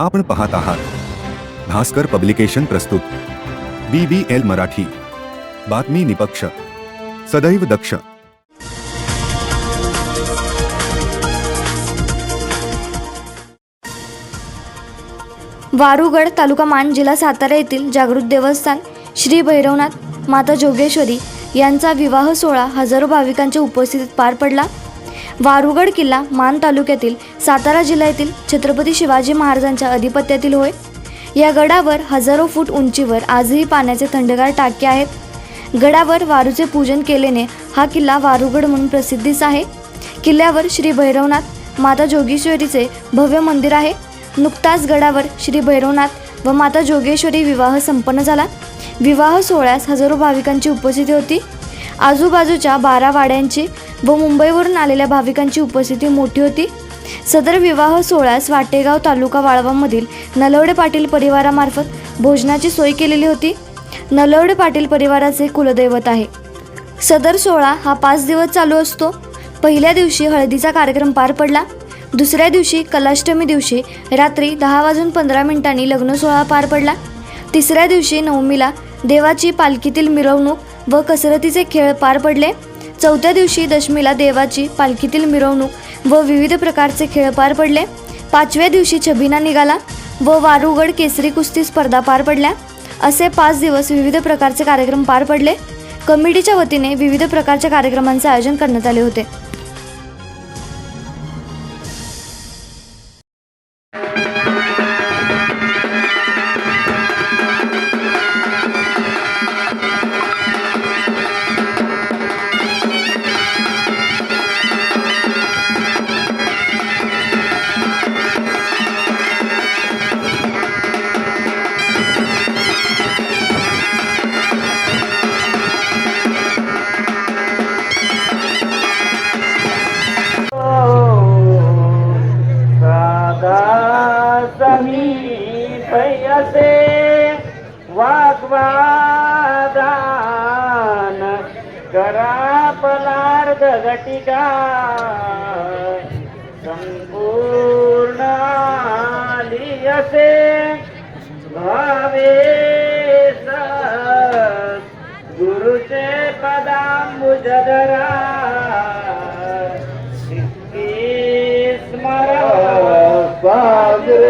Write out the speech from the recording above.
आपण पाहत आहात. भास्कर पब्लिकेशन प्रस्तुत. B B L Marathi. बातमी निपक्ष. सदैव दक्ष. वारुगड तालुका मान जिल्हा सातारा येथील जागृत देवस्थान श्री भैरवनाथ माता जोगेश्वरी यांचा विवाह सोहळा हजारो भाविकांच्या उपस्थितीत पार पडला. वारुगड किल्ला मान तालुक्यातील सातारा जिल्ह्यातील छत्रपती शिवाजी महाराजांच्या अधिपत्यातील होय. या गडावर हजारो फूट उंचीवर आजही पाण्याचे थंडगार टाके आहेत. गडावर वारूचे पूजन केल्याने हा किल्ला वारुगड म्हणून प्रसिद्धीस आहे. किल्ल्यावर श्री भैरवनाथ माता जोगेश्वरीचे भव्य मंदिर आहे. नुकताच गडावर श्री भैरवनाथ व माता जोगेश्वरी विवाह संपन्न झाला. विवाह सोहळ्यास हजारो भाविकांची उपस्थिती होती. आजूबाजूच्या बारा वाड्यांची व मुंबईवरून आलेल्या भाविकांची उपस्थिती मोठी होती. सदर विवाह सोहळ्यास वाटेगाव तालुका वाळवामधील नलवडे पाटील परिवारामार्फत भोजनाची सोय केलेली होती. नलवडे पाटील परिवाराचे कुलदैवत आहे. सदर सोहळा हा पाच दिवस चालू असतो. पहिल्या दिवशी हळदीचा कार्यक्रम पार पडला. दुसऱ्या दिवशी कलाष्टमी दिवशी रात्री दहा वाजून पंधरा मिनिटांनी लग्न सोहळा पार पडला. तिसऱ्या दिवशी नवमीला देवाची पालखीतील मिरवणूक व कसरतीचे खेळ पार पडले. चौथ्या दिवशी दशमीला देवाची पालखीतील मिरवणूक व विविध प्रकारचे खेळ पार पडले. पाचव्या दिवशी छबिना निघाला व वारुगड केसरी कुस्ती स्पर्धा पार पडल्या. असे पाच दिवस विविध प्रकारचे कार्यक्रम पार पडले. कमिटीच्या वतीने विविध प्रकारच्या कार्यक्रमांचे आयोजन करण्यात आले होते. वाग्वादान करा पलार्ध घटिका। संपूर्ण आली असे भावे गुरुचे पदांबुजधरा सागरे